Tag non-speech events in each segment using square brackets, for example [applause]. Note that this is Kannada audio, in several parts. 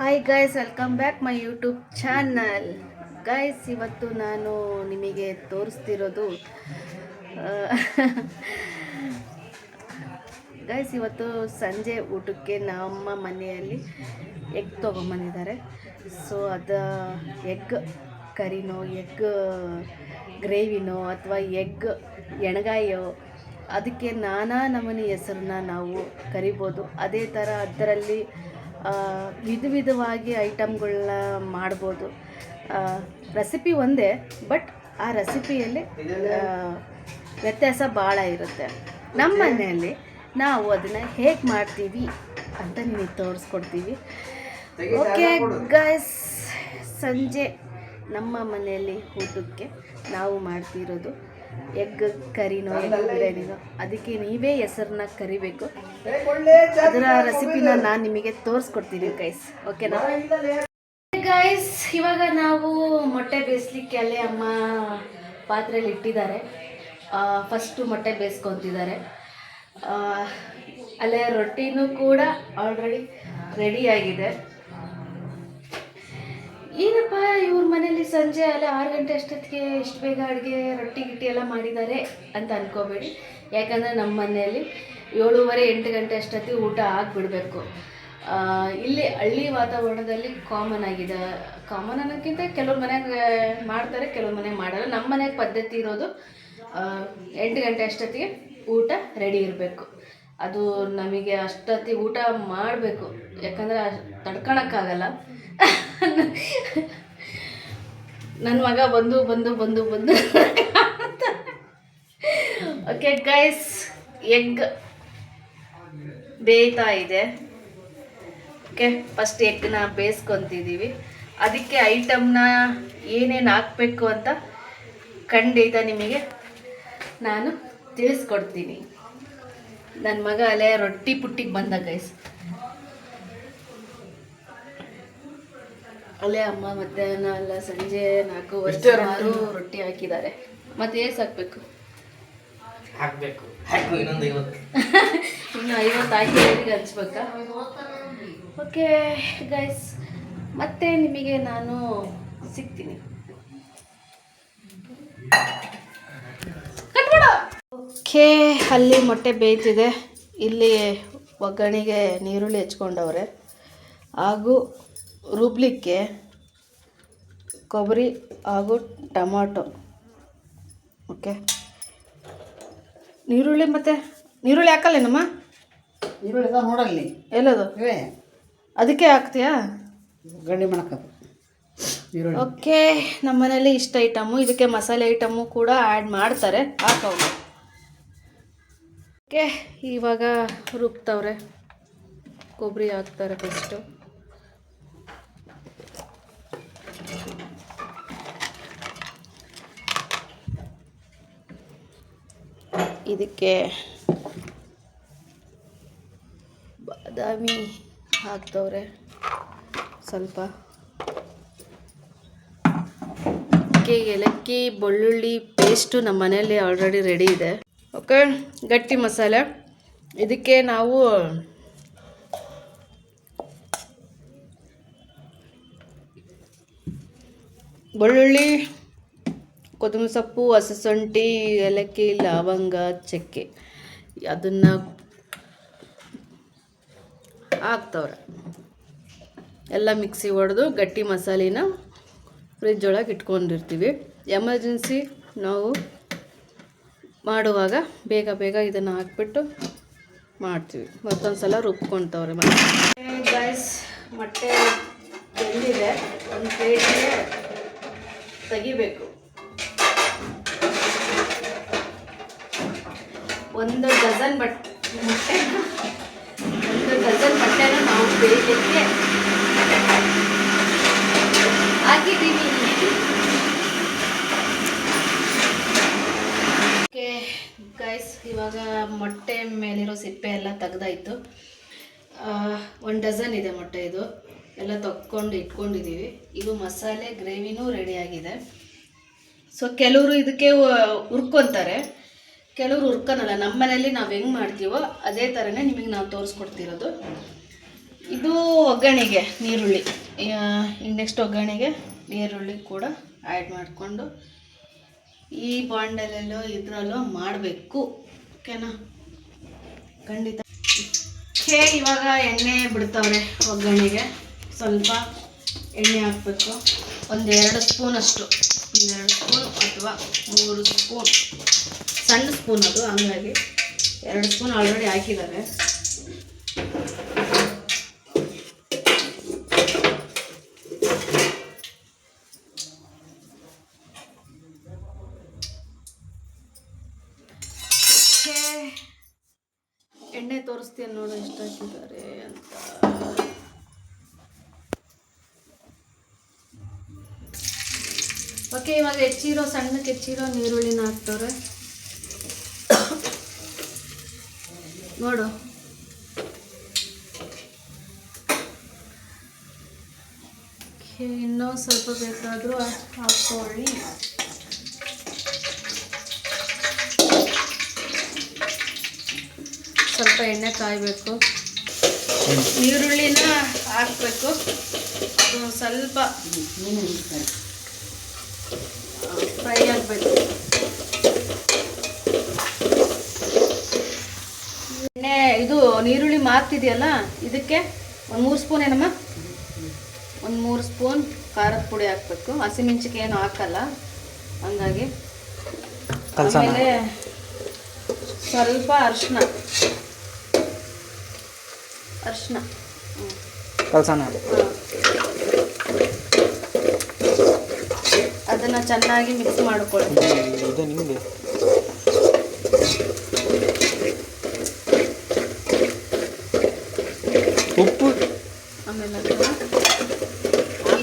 Hi guys welcome back my YouTube channel guys ಇವತ್ತು ನಾನು ನಿಮಗೆ ತೋರಿಸ್ತಿರೋದು ಗೈಸ್ ಇವತ್ತು ಸಂಜೆ ಊಟಕ್ಕೆ ನಮ್ಮ ಮನೆಯಲ್ಲಿ ಎಗ್ ತೊಗೊಂಬಂದಿದ್ದಾರೆ. ಸೊ ಅದು ಎಗ್ ಕರಿನೋ ಎಗ್ ಗ್ರೇವಿನೋ ಅಥವಾ ಎಗ್ ಎಣಗಾಯೋ, ಅದಕ್ಕೆ ನಾನಾ ನಮೂನಿ ಹೆಸರನ್ನ ನಾವು ಕರಿಬೋದು. ಅದೇ ಥರ ಅದರಲ್ಲಿ ವಿಧ ವಿಧವಾಗಿ ಐಟಮ್ಗಳನ್ನ ಮಾಡ್ಬೋದು. ರೆಸಿಪಿ ಒಂದೇ ಬಟ್ ಆ ರೆಸಿಪಿಯಲ್ಲಿ ವ್ಯತ್ಯಾಸ ಭಾಳ ಇರುತ್ತೆ. ನಮ್ಮ ಮನೆಯಲ್ಲಿ ನಾವು ಅದನ್ನು ಹೇಗೆ ಮಾಡ್ತೀವಿ ಅಂತ ನಿಮಗೆ ತೋರಿಸ್ಕೊಡ್ತೀವಿ. ಓಕೆ ಗೈಸ್ ಸಂಜೆ ನಮ್ಮ ಮನೆಯಲ್ಲಿ ಊಟಕ್ಕೆ ನಾವು ಮಾಡ್ತಿರೋದು ಎಗ್ ಕರಿನೋ ಎಗ್ ಬಿರಿಯಾನಿನೋ ಅದಕ್ಕೆ ನೀವೇ ಹೆಸರನ್ನ ಕರಿಬೇಕು. ಅದರ ರೆಸಿಪಿನ ನಾನು ನಿಮಗೆ ತೋರಿಸ್ಕೊಡ್ತೀನಿ ಗೈಸ್ ಓಕೆನಾ ಗೈಸ್ ಇವಾಗ ನಾವು ಮೊಟ್ಟೆ ಬೇಯಿಸ್ಲಿಕ್ಕೆ ಅಲ್ಲೇ ಅಮ್ಮ ಪಾತ್ರೆಯಲ್ಲಿ ಇಟ್ಟಿದ್ದಾರೆ. ಫಸ್ಟು ಮೊಟ್ಟೆ ಬೇಯಿಸ್ಕೊತಿದ್ದಾರೆ. ಅಲ್ಲೇ ರೊಟ್ಟಿನೂ ಕೂಡ ಆಲ್ರೆಡಿ ರೆಡಿಯಾಗಿದೆ ಏನಪ್ಪ, ಇವ್ರ ಮನೇಲಿ ಸಂಜೆ ಅಲ್ಲ, ಆರು ಗಂಟೆ ಅಷ್ಟೊತ್ತಿಗೆ ಎಷ್ಟು ಬೇಗ ಅಡುಗೆ, ರೊಟ್ಟಿ, ಗಿಟ್ಟಿ ಎಲ್ಲ ಮಾಡಿದ್ದಾರೆ ಅಂತ ಅನ್ಕೋಬೇಡಿ. ಯಾಕಂದರೆ ನಮ್ಮ ಮನೆಯಲ್ಲಿ ಏಳುವರೆ, ಎಂಟು ಗಂಟೆ ಅಷ್ಟೊತ್ತಿಗೆ ಊಟ ಆಗಿಬಿಡಬೇಕು. ಇಲ್ಲಿ ಹಳ್ಳಿ ವಾತಾವರಣದಲ್ಲಿ ಕಾಮನ್ ಆಗಿದೆ. ಕಾಮನ್ ಅನ್ನೋಕ್ಕಿಂತ ಕೆಲವ್ರ ಮನೆಗೆ ಮಾಡ್ತಾರೆ, ಕೆಲವ್ರ ಮನೆಗೆ ಮಾಡಲ್ಲ. ನಮ್ಮ ಮನೆಗೆ ಪದ್ಧತಿ ಇರೋದು ಎಂಟು ಗಂಟೆ ಅಷ್ಟೊತ್ತಿಗೆ ಊಟ ರೆಡಿ ಇರಬೇಕು. ಅದು ನಮಗೆ ಅಷ್ಟೊತ್ತಿಗೆ ಊಟ ಮಾಡಬೇಕು. ಯಾಕಂದರೆ ತಡ್ಕೊಳಕ್ಕಾಗಲ್ಲ. ನನ್ನ ಮಗ ಬಂದು ಬಂದು ಬಂದು ಬಂದು. ಓಕೆ ಗೈಸ್ ಎಗ್ ಬೇಯ್ತಾ ಇದೆ. ಓಕೆ ಫಸ್ಟ್ ಎಗ್ನ ಬೇಯಿಸ್ಕೊತಿದ್ದೀವಿ ಅದಕ್ಕೆ ಐಟಮ್ನ ಏನೇನು ಹಾಕಬೇಕು ಅಂತ ಖಂಡಿತ ನಿಮಗೆ ನಾನು ತಿಳಿಸ್ಕೊಡ್ತೀನಿ. ನನ್ನ ಮಗ ಅಲ್ಲೇ ರೊಟ್ಟಿ ಪುಟ್ಟಿಗೆ ಬಂದ ಗೈಸ್ ಅಲ್ಲೇ ಅಮ್ಮ ಮಧ್ಯಾಹ್ನ ಅಲ್ಲ ಸಂಜೆ ನಾಲ್ಕು ವರ್ಷ ರೊಟ್ಟಿ? ರೊಟ್ಟಿ ಹಾಕಿದ್ದಾರೆ. ಮತ್ತೆ ಏಸ್ ಹಾಕ್ಬೇಕು? ಹಾಕ್ಬೇಕು. ಹಾಕು ಇನ್ನೊಂದು ಐವತ್ತು. [laughs] ಇನ್ನು ಐವತ್ತು ಹಾಕಿ ಹಂಚ್ಬೇಕಾ ಹಚ್ಬೇಕಾ? ಓಕೆ ಗೈಸ್ ಮತ್ತೆ ನಿಮಗೆ ನಾನು ಸಿಗ್ತೀನಿ. ಓಕೆ ಅಲ್ಲಿ ಮೊಟ್ಟೆ ಬೇಯ್ತಿದೆ. ಇಲ್ಲಿ ಒಗ್ಗರಣೆಗೆ ನೀರುಳ್ಳಿ ಹೆಚ್ಕೊಂಡವ್ರೆ. ಹಾಗೂ ರುಬ್ಲಿಕ್ಕೆ ಕೊಬ್ಬರಿ ಹಾಗೂ ಟೊಮಾಟೊ ಓಕೆ ನೀರುಳ್ಳಿ ಮತ್ತು ನೀರುಳ್ಳಿ ಹಾಕಲ್ಲೇನಮ್ಮ ಈರುಳ್ಳಿ ಅದ ನೋಡಲ್ಲಿ. ಎಲ್ಲದು? ಇವೇ ಅದಕ್ಕೆ ಹಾಕ್ತೀಯಾ? ಗಂಡಿ ಮಾಡಕಪ್ಪ ಈರುಳ್ಳಿ ಓಕೆ ನಮ್ಮ ಮನೇಲಿ ಇಷ್ಟ ಐಟಮು ಇದಕ್ಕೆ ಮಸಾಲೆ ಐಟಮು ಕೂಡ ಆ್ಯಡ್ ಮಾಡ್ತಾರೆ. ಹಾಕೋ ಓಕೆ ಇವಾಗ ರುಬ್ತವ್ರೆ. ಕೊಬ್ಬರಿ ಹಾಕ್ತಾರೆ ಫಸ್ಟು ಇದಕ್ಕೆ ಬಾದಾಮಿ ಹಾಕ್ತವ್ರೆ ಸ್ವಲ್ಪ. ಏಲಕ್ಕಿ, ಬೆಳ್ಳುಳ್ಳಿ ಪೇಸ್ಟು ನಮ್ಮ ಮನೆಯಲ್ಲಿ ಆಲ್ರೆಡಿ ರೆಡಿ ಇದೆ. ಓಕೆ ಗಟ್ಟಿ ಮಸಾಲೆ. ಇದಕ್ಕೆ ನಾವು ಬೆಳ್ಳುಳ್ಳಿ ಕೊತ್ತಂಬರಿ ಸೊಪ್ಪು ಹಸಿಶುಂಠಿ ಏಲಕ್ಕಿ, ಲವಂಗ, ಚಕ್ಕೆ. ಅದನ್ನು ಹಾಕ್ತವ್ರೆ. ಎಲ್ಲ ಮಿಕ್ಸಿ ಹೊಡೆದು ಗಟ್ಟಿ ಮಸಾಲಿನ ಫ್ರಿಜ್ ಒಳಗೆ ಇಟ್ಕೊಂಡಿರ್ತೀವಿ. ಎಮರ್ಜೆನ್ಸಿ ನಾವು ಮಾಡುವಾಗ ಬೇಗ ಬೇಗ ಇದನ್ನು ಹಾಕ್ಬಿಟ್ಟು ಮಾಡ್ತೀವಿ. ಮತ್ತೊಂದು ಸಲ ರುಬ್ಕೊತವ್ರೆ ಮತ್ತೆ ಗಾಯ್ಸ್ ಮೊಟ್ಟೆ ಬೆಂದಿದೆ. ಒಂದು ಪ್ಲೇಟಿಗೆ ತೆಗಿಬೇಕು. ಒಂದು ಡಜನ್ ಬಟ್ಟೆ ಒಂದು ಡಜನ್ ಬಟ್ಟೆನ ನಾವು ಬೇಯಲಿಕ್ಕೆ ಹಾಕಿದ್ದೀವಿ ಓಕೆ ಗೈಸ್ ಇವಾಗ ಮೊಟ್ಟೆ ಮೇಲಿರೋ ಸಿಪ್ಪೆ ಎಲ್ಲ ತೆಗ್ದಾಯ್ತು. ಒಂದು ಡಜನ್ ಇದೆ ಮೊಟ್ಟೆ ಇದು. ಎಲ್ಲ ತಕ್ಕೊಂಡು ಇಟ್ಕೊಂಡಿದ್ದೀವಿ. ಇದು ಮಸಾಲೆ, ಗ್ರೇವಿನೂ ರೆಡಿಯಾಗಿದೆ ಸೊ ಕೆಲವರು ಇದಕ್ಕೆ ಹುರ್ಕೊತಾರೆ ಕೆಲವರು ಹುರ್ಕನಲ್ಲ ನಮ್ಮ ನಾವು ಹೆಂಗೆ ಮಾಡ್ತೀವೋ ಅದೇ ಥರನೇ ನಿಮಗೆ ನಾವು ತೋರಿಸ್ಕೊಡ್ತಿರೋದು. ಇದು ಒಗ್ಗರಣೆಗೆ ನೀರುಳ್ಳಿ. ಈಗ ನೆಕ್ಸ್ಟ್ ಒಗ್ಗರಣೆಗೆ ನೀರುಳ್ಳಿ ಕೂಡ ಆ್ಯಡ್ ಮಾಡಿಕೊಂಡು ಈ ಬಾಂಡಲಲ್ಲೋ ಇದರಲ್ಲೋ ಮಾಡಬೇಕು. ಓಕೆನಾ? ಖಂಡಿತ. ಹೇ ಇವಾಗ ಎಣ್ಣೆ ಬಿಡ್ತಾವ್ರೆ ಒಗ್ಗರಣೆಗೆ. ಸ್ವಲ್ಪ ಎಣ್ಣೆ ಹಾಕಬೇಕು. ಒಂದೆರಡು ಸ್ಪೂನಷ್ಟು ಒಂದೆರಡು ಸ್ಪೂನ್ ಅಥವಾ ಮೂರು ಸ್ಪೂನ್. ಸಣ್ಣ ಸ್ಪೂನ್ ಅದು, ಹಂಗಾಗಿ ಎರಡು ಸ್ಪೂನ್ ಆಲ್ರೆಡಿ ಹಾಕಿದ್ದಾರೆ. ಎಣ್ಣೆ ತೋರಿಸ್ತೀನಿ ನೋಡು ಎಷ್ಟು ಹಾಕಿದ್ದಾರೆ ಅಂತ. ಓಕೆ ಇವಾಗ ಹೆಚ್ಚಿರೋ, ಸಣ್ಣಕ್ಕೆ ಹೆಚ್ಚಿರೋ ನೀರುಳ್ಳಿನ ಹಾಕ್ತವ್ರೆ. ನೋಡು. ಇನ್ನೂ ಸ್ವಲ್ಪ ಬೇಕಾದರೂ ಹಾಕ್ಕೊಳ್ಳಿ. ಸ್ವಲ್ಪ ಎಣ್ಣೆ ಕಾಯಬೇಕು. ಈರುಳ್ಳಿನ ಹಾಕಬೇಕು. ಸ್ವಲ್ಪ ಫ್ರೈ ಆಗಬೇಕು ಎಣ್ಣೆ ಇದು ನೀರುಳ್ಳಿ ಮಾರ್ತಿದೆಯಲ್ಲ ಇದಕ್ಕೆ ಒಂದು ಮೂರು ಸ್ಪೂನ್ ಏನಮ್ಮ? ಒಂದು ಮೂರು ಸ್ಪೂನ್ ಖಾರದ ಪುಡಿ ಹಾಕಬೇಕು. ಹಸಿಮೆಣ್ಸಿಗೆ ಏನು ಹಾಕಲ್ಲ. ಹಂಗಾಗಿ ಆಮೇಲೆ ಸ್ವಲ್ಪ ಅರಿಶಿನ ಅರಿಶಿನ ಹ್ಞೂ ಕಲ್ಸಣ ಅದನ್ನು ಚೆನ್ನಾಗಿ ಮಿಕ್ಸ್ ಮಾಡ್ಕೊಳ್ಳಿ ಇದು ನಿಮಗೆ ಉಪ್ಪು ಆಮೇಲೆ ಅದನ್ನ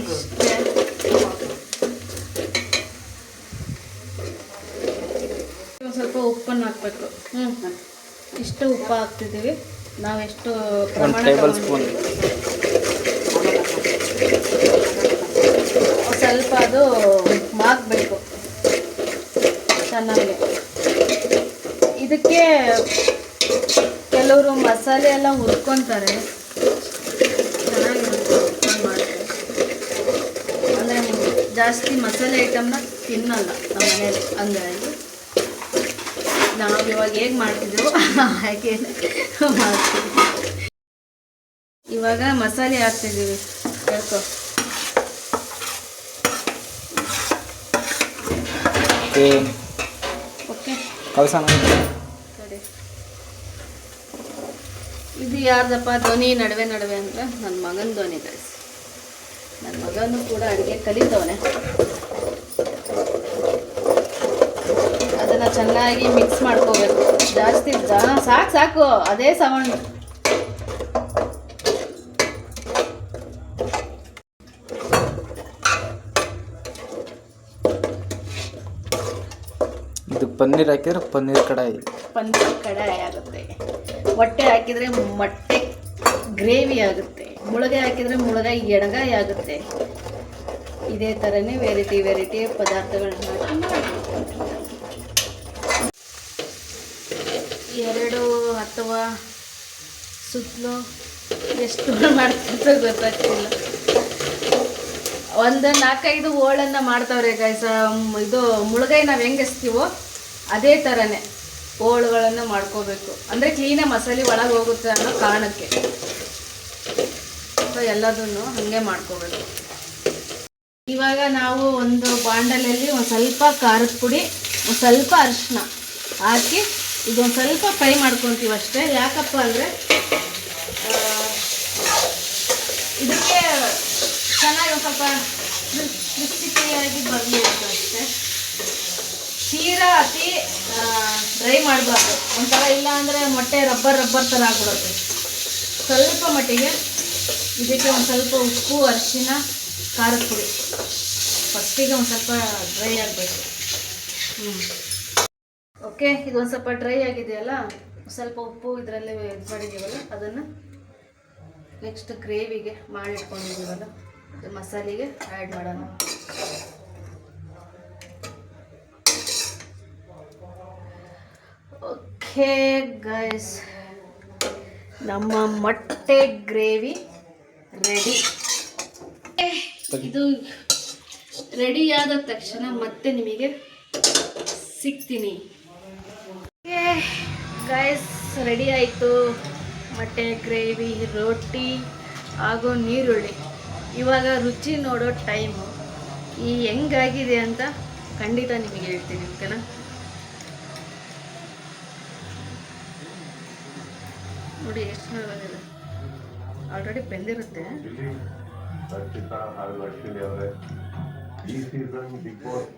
ಇಷ್ಟೇ ಒಂದ್ ಸ್ವಲ್ಪ ಉಪ್ಪನ್ನು ಹಾಕ್ಬೇಕು. ಹ್ಞೂ ಇಷ್ಟು ಉಪ್ಪು ಹಾಕ್ತಿದ್ದೀವಿ. ನಾವು ಎಷ್ಟು ಪ್ರಮಾಣ ಟೇಬಲ್ ತಗೊಂಡಿದ್ದೀವಿ. ಸ್ವಲ್ಪ ಅದು ಮಾಗಬೇಕು. ಚೆನ್ನಾಗಿ. ಇದಕ್ಕೆ ಕೆಲವರು ಮಸಾಲೆ ಎಲ್ಲ ಹುರ್ಕೊತಾರೆ. ಚೆನ್ನಾಗಿ ಹುರ್ಕೊಂಡು ಮಾಡಿದ್ರೆ ಅಂದರೆ ಜಾಸ್ತಿ ಮಸಾಲೆ ಐಟಮ್ನ ತಿನ್ನಲ್ಲ ನಮ್ಮ ಮನೇಲಿ ಹಂಗಾಗಿ ನಾವು ಇವಾಗ ಹೇಗೆ ಮಾಡ್ತಿದ್ದೆವೋ [laughs] ಹಾಗೆ ಮಾಡ್ತೀವಿ ಇವಾಗ ಮಸಾಲೆ ಹಾಕ್ತಿದ್ದೀವಿ. ಹೇಳ್ಕೊ. ಓಕೆ. ಇದು ಯಾರ್ದಪ್ಪ? ಧ್ವನಿ ನಡುವೆ ನಡುವೆ ಅಂದ್ರೆ ನನ್ನ ಮಗನ ಧ್ವನಿ ಕಳಿಸಿ ನನ್ನ ಮಗನೂ ಕೂಡ ಅಡುಗೆ ಕಲಿತವನೆ ಅದನ್ನು ಚೆನ್ನಾಗಿ ಮಿಕ್ಸ್ ಮಾಡ್ಕೋಬೇಕು. ಜಾಸ್ತಿ ಸಾಕು ಸಾಕು. ಅದೇ ಸೌಂಡ್ ಇದು ಪನ್ನೀರ್ ಹಾಕಿದ್ರೆ ಪನ್ನೀರ್ ಕಡಾಯಿ. ಪನ್ನೀರ್ ಕಡಾಯಿ ಆಗುತ್ತೆ. ಮೊಟ್ಟೆ ಹಾಕಿದರೆ ಮೊಟ್ಟೆ ಗ್ರೇವಿ ಆಗುತ್ತೆ. ಮುಳಗೆ ಹಾಕಿದರೆ ಮುಳಗಾಯಿ ಎಡಗಾಯಿ ಆಗುತ್ತೆ. ಇದೇ ಥರನೇ ವೆರೈಟಿ ವೆರೈಟಿ ಪದಾರ್ಥಗಳನ್ನ ಹಾಕಿ. ಎರಡು ಅಥವಾ ಸುತ್ತಲೂ ಎಷ್ಟು ಮಾಡ್ತಿರ್ತೋ ಗೊತ್ತಾಗ್ತಿಲ್ಲ. ಒಂದು ನಾಲ್ಕೈದು ಹೋಳನ್ನು ಮಾಡ್ತಾವ್ರೆ ಗೈಸ ಇದು ಮುಳುಗೈ ನಾವು ಹೆಂಗೆ ಎಸ್ತೀವೋ ಅದೇ ಥರನೇ ಹೋಳುಗಳನ್ನು ಮಾಡ್ಕೋಬೇಕು. ಅಂದರೆ ಕ್ಲೀನಾಗಿ ಮಸಾಲೆ ಒಳಗೆ ಹೋಗುತ್ತೆ ಅನ್ನೋ ಕಾರಣಕ್ಕೆ. ಸೊ ಎಲ್ಲದನ್ನು ಹಾಗೆ ಮಾಡ್ಕೋಬೇಕು. ಇವಾಗ ನಾವು ಒಂದು ಬಾಂಡಲಲ್ಲಿ ಒಂದು ಸ್ವಲ್ಪ ಖಾರದ ಪುಡಿ, ಒಂದು ಸ್ವಲ್ಪ ಅರಿಶಿನ ಹಾಕಿ ಇದೊಂದು ಸ್ವಲ್ಪ ಫ್ರೈ ಮಾಡ್ಕೊತೀವಿ ಅಷ್ಟೇ. ಯಾಕಪ್ಪ ಅಂದರೆ ಇದಕ್ಕೆ ಚೆನ್ನಾಗಿ ಒಂದು ಸ್ವಲ್ಪ ಕ್ರಿಸ್ಪಿಯಾಗಿ ಬರಲಿ ಅಂತ ಅಷ್ಟೇ. ತೀರಾ ಅತಿ ಡ್ರೈ ಮಾಡಬಾರ್ದು. ಒಂಥರ ಇಲ್ಲ ಅಂದರೆ ಮೊಟ್ಟೆ ರಬ್ಬರ್ ರಬ್ಬರ್ ಥರ ಆಗ್ಬಿಡುತ್ತೆ. ಸ್ವಲ್ಪ ಮಟ್ಟಿಗೆ ಇದಕ್ಕೆ ಒಂದು ಸ್ವಲ್ಪ ಉಪ್ಪು, ಅರಿಶಿನ, ಖಾರದ ಪುಡಿ. ಫಸ್ಟಿಗೆ ಒಂದು ಸ್ವಲ್ಪ ಡ್ರೈ ಆಗಬೇಕು. ಹ್ಞೂ ಓಕೆ, ಇದೊಂದು ಸ್ವಲ್ಪ ಡ್ರೈ ಆಗಿದೆಯಲ್ಲ ಸ್ವಲ್ಪ ಉಪ್ಪು ಇದರಲ್ಲೇ ಇದು ಮಾಡಿದ್ದೀವಲ್ಲ, ಅದನ್ನು ನೆಕ್ಸ್ಟ್ ಗ್ರೇವಿಗೆ ಮಾಡಿಟ್ಕೊಂಡಿದ್ದೀವಲ್ಲ ಅದು ಮಸಾಲೆಗೆ ಆ್ಯಡ್ ಮಾಡೋಣ. ಓಕೆ ಗೈಸ್ ನಮ್ಮ ಮೊಟ್ಟೆ ಗ್ರೇವಿ ರೆಡಿ ಇದು ರೆಡಿಯಾದ ತಕ್ಷಣ ಮತ್ತೆ ನಿಮಗೆ ಸಿಗ್ತೀನಿ. ಗಾಯಸ್ ರೆಡಿ ಆಯಿತು. ಮೊಟ್ಟೆ ಗ್ರೇವಿ ರೊಟ್ಟಿ ಹಾಗೂ ನೀರುಳ್ಳಿ ಇವಾಗ ರುಚಿ ನೋಡೋ ಟೈಮು ಈ ಹೆಂಗಾಗಿದೆ ಅಂತ ಖಂಡಿತ ನಿಮಗೆ ಹೇಳ್ತೀನಿ ಓಕೆನಾ ನೋಡಿ, ಎಷ್ಟು ಚೆನ್ನಾಗಿದೆ ಆಲ್ರೆಡಿ ಬೆಂದಿರುತ್ತೆ. ಈ ಸೀಸನ್ ಬಿಗ್ ಬಾಸ್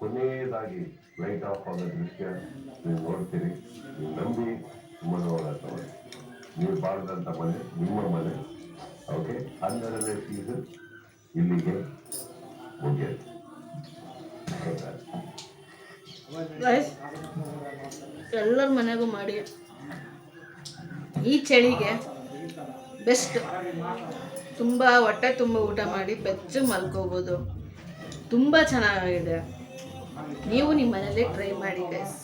ಕೊನೆಯದಾಗಿ. ಲೈಟ್ ಆಫ್ ಆದ ದೃಶ್ಯ ನೀವು ನೋಡ್ತೀರಿ, ನೀವು ನಂಬಿ ಮನೋರಥ ನೀವು ಬಾಳ್ದಂಥ ಮನೆ, ನಿಮ್ಮ ಮನೆ. ಓಕೆ ಹನ್ನೆರಡನೇ ಸೀಸನ್ ಇಲ್ಲಿಗೆ ಓಕೆ ಎಲ್ಲರ ಮನೆಗೂ ಮಾಡಿ. ಈ ಚಳಿಗೆ ಬೆಸ್ಟ್ ತುಂಬ ಹೊಟ್ಟೆ ತುಂಬ ಊಟ ಮಾಡಿ ಬೆಚ್ಚ ಮಲ್ಕೋಬೋದು. ತುಂಬ ಚೆನ್ನಾಗಿದೆ. ನೀವು ನಿಮ್ಮ ಮನೇಲಿ ಟ್ರೈ ಮಾಡಿ ಗೈಸ್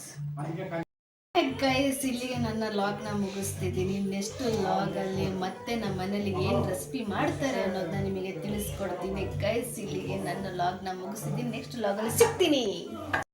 ಗೈಸ್ ಇಲ್ಲಿಗೆ ನನ್ನ ಲಾಗ್ನ ಮುಗಿಸ್ತಿದ್ದೀನಿ. ನೆಕ್ಸ್ಟ್ ಲಾಗಲ್ಲಿ ಮತ್ತೆ ನಮ್ಮ ಮನೇಲಿ ಏನು ರೆಸಿಪಿ ಮಾಡ್ತಾರೆ ಅನ್ನೋದನ್ನ ನಿಮಗೆ ತಿಳಿಸ್ಕೊಡ್ತೀನಿ. ಗೈಸ್ ಇಲ್ಲಿಗೆ ನನ್ನ ಲಾಗ್ನ ಮುಗಿಸ್ತಿದ್ದೀನಿ. ನೆಕ್ಸ್ಟ್ ಲಾಗಲ್ಲಿ ಸಿಗ್ತೀನಿ.